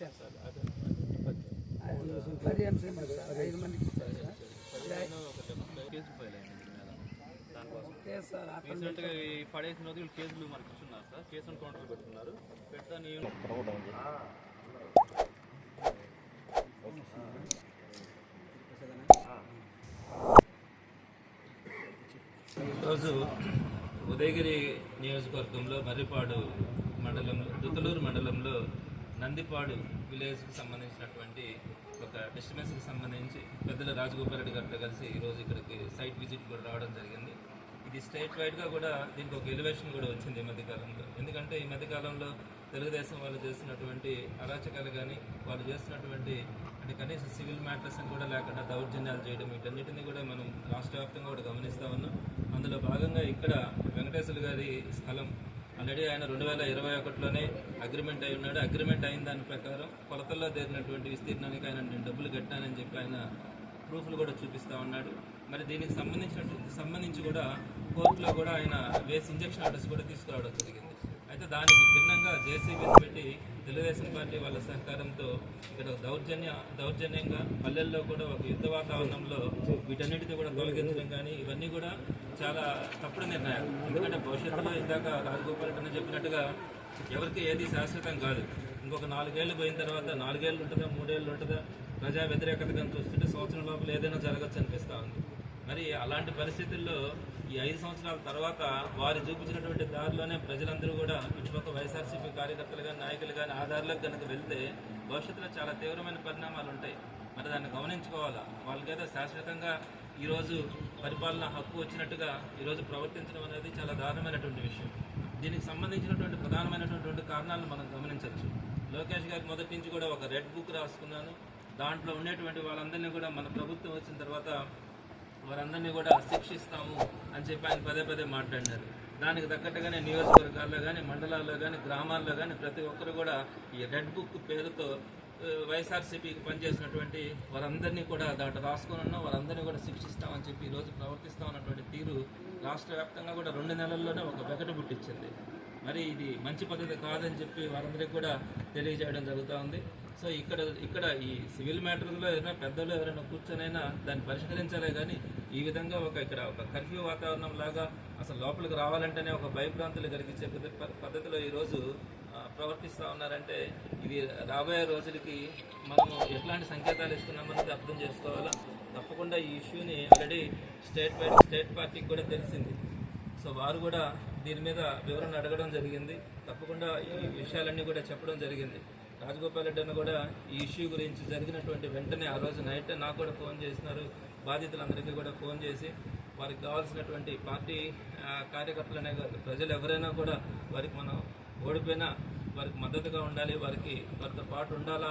ఇచ్చారు సార్ అది అది పది ఎంసీ ఐదు మందికి ఇచ్చారు కేసు ఫైల్ అయింది సార్ అక్కడ రీసెంట్గా ఈ పడేసిన రోజు వీళ్ళు కేసులు మనకి కూర్చున్నారు సార్. కేసును కౌంటర్ పెట్టుకున్నారు. పెడతా నేను ఈరోజు ఉదయగిరి నియోజకవర్గంలో మర్రిపాడు మండలంలో దుత్తలూరు మండలంలో నందిపాడు విలేజ్కి సంబంధించినటువంటి ఒక డిస్టర్బెన్స్కి సంబంధించి పెద్దల రాజగోపాల్ రెడ్డి గారితో కలిసి ఈరోజు ఇక్కడికి సైట్ విజిట్ కూడా రావడం జరిగింది. ఇది స్టేట్ వైడ్గా కూడా దీనికి ఒక ఎలివేషన్ కూడా వచ్చింది ఈ మధ్యకాలంలో. ఎందుకంటే ఈ మధ్యకాలంలో తెలుగుదేశం వాళ్ళు చేస్తున్నటువంటి అరాచకాలు కానీ వాళ్ళు చేస్తున్నటువంటి అంటే కనీసం సివిల్ మ్యాటర్స్ అని కూడా లేకుండా దౌర్జన్యాలు చేయడం వీటన్నిటిని కూడా మనం రాష్ట్ర వ్యాప్తంగా కూడా గమనిస్తూ ఉన్నాం. అందులో భాగంగా ఇక్కడ వెంకటేశ్వర గారి స్థలం ఆల్రెడీ ఆయన రెండు వేల ఇరవై ఒకటిలోనే అగ్రిమెంట్ అయి ఉన్నాడు. అగ్రిమెంట్ అయిన దాని ప్రకారం కొలతల్లో చేరినటువంటి విస్తీర్ణానికి ఆయన నేను డబ్బులు కట్టానని చెప్పి ఆయన ప్రూఫ్లు కూడా చూపిస్తూ ఉన్నాడు. మరి దీనికి సంబంధించినటువంటి సంబంధించి కూడా కోర్టులో కూడా ఆయన వేసి ఇంజక్షన్ ఆర్డర్స్ కూడా తీసుకురావడం జరిగింది. అయితే దానికి భిన్నంగా జేసీబీని పెట్టి తెలుగుదేశం పార్టీ వాళ్ళ సహకారంతో ఇక్కడ దౌర్జన్య దౌర్జన్యంగా పల్లెల్లో కూడా ఒక యుద్ధ వాతావరణంలో వీటన్నిటిని కూడా తొలగించడం కానీ ఇవన్నీ కూడా చాలా తప్పుడు నిర్ణయాలు. ఎందుకంటే భవిష్యత్తులో ఇందాక రాజగోపాల్ రెడ్డి చెప్పినట్టుగా ఎవరికి ఏది శాశ్వతం కాదు. ఇంకొక నాలుగేళ్ళు పోయిన తర్వాత నాలుగేళ్ళు ఉంటుందా మూడేళ్ళు ఉంటుందా ప్రజా వ్యతిరేకత కానీ చూస్తుంటే సంవత్సరం లోపల ఏదైనా జరగచ్చు అనిపిస్తూ ఉంది. మరి అలాంటి పరిస్థితుల్లో ఈ ఐదు సంవత్సరాల తర్వాత వారు చూపించినటువంటి దారిలోనే ప్రజలందరూ కూడా ఇటుపక్క వైఎస్ఆర్సీపీ కార్యకర్తలు కానీ నాయకులు కానీ ఆ దారిలోకి కనుక వెళ్తే భవిష్యత్తులో చాలా తీవ్రమైన పరిణామాలు ఉంటాయి. మరి దాన్ని గమనించుకోవాలా? వాళ్ళకైతే శాశ్వతంగా ఈరోజు పరిపాలన హక్కు వచ్చినట్టుగా ఈరోజు ప్రవర్తించడం అనేది చాలా దారుణమైనటువంటి విషయం. దీనికి సంబంధించినటువంటి ప్రధానమైనటువంటి కారణాలను మనం గమనించవచ్చు. లోకేష్ గారికి మొదటి నుంచి కూడా ఒక రెడ్ బుక్ రాసుకున్నాను. దాంట్లో ఉండేటువంటి వాళ్ళందరినీ కూడా మన ప్రభుత్వం వచ్చిన తర్వాత వారందరినీ కూడా శిక్షిస్తాము అని చెప్పి ఆయన పదే పదే మాట్లాడినారు. దానికి తగ్గట్టుగానే నియోజకవర్గాల్లో కానీ మండలాల్లో కానీ గ్రామాల్లో కానీ ప్రతి ఒక్కరు కూడా ఈ రెడ్ బుక్ పేరుతో వైఎస్ఆర్సీపీకి పనిచేసినటువంటి వారందరినీ కూడా దాంట్లో రాసుకొని ఉన్నాం. వారందరినీ కూడా శిక్షిస్తామని చెప్పి ఈరోజు ప్రవర్తిస్తామన్నటువంటి తీరు రాష్ట్ర వ్యాప్తంగా కూడా రెండు నెలల్లోనే ఒక వెకట పుట్టించింది. మరి ఇది మంచి పద్ధతి కాదని చెప్పి వారందరికీ కూడా తెలియజేయడం జరుగుతూ ఉంది సో ఇక్కడ ఇక్కడ ఈ సివిల్ మ్యాటర్స్లో ఏదైనా పెద్దలు ఎవరైనా కూర్చొనైనా దాన్ని పరిష్కరించాలే కానీ ఈ విధంగా ఒక ఇక్కడ ఒక కర్ఫ్యూ వాతావరణం లాగా అసలు లోపలికి రావాలంటేనే ఒక భయభ్రాంతులు కలిగించే పద్ధతిలో ఈరోజు ప్రవర్తిస్తూ ఉన్నారంటే ఇది రాబోయే రోజులకి మనము ఎట్లాంటి సంకేతాలు ఇస్తున్నామన్నది అర్థం చేసుకోవాలా? తప్పకుండా ఈ ఇష్యూని ఆల్రెడీ స్టేట్ బై స్టేట్ పార్టీకి కూడా తెలిసింది. సో వారు కూడా దీని మీద వివరణ అడగడం జరిగింది. తప్పకుండా ఈ విషయాలన్నీ కూడా చెప్పడం జరిగింది. రాజగోపాల్ రెడ్డి అన్న కూడా ఈ ఇష్యూ గురించి జరిగినటువంటి వెంటనే ఆ రోజు నైట్ నాకు కూడా ఫోన్ చేసినారు. బాధితులందరికీ కూడా ఫోన్ చేసి వారికి కావాల్సినటువంటి పార్టీ కార్యకర్తలనే కాదు ప్రజలు ఎవరైనా కూడా వారికి మనం ఓడిపోయినా వారికి మద్దతుగా ఉండాలి వారికి వారితో పాటు ఉండాలా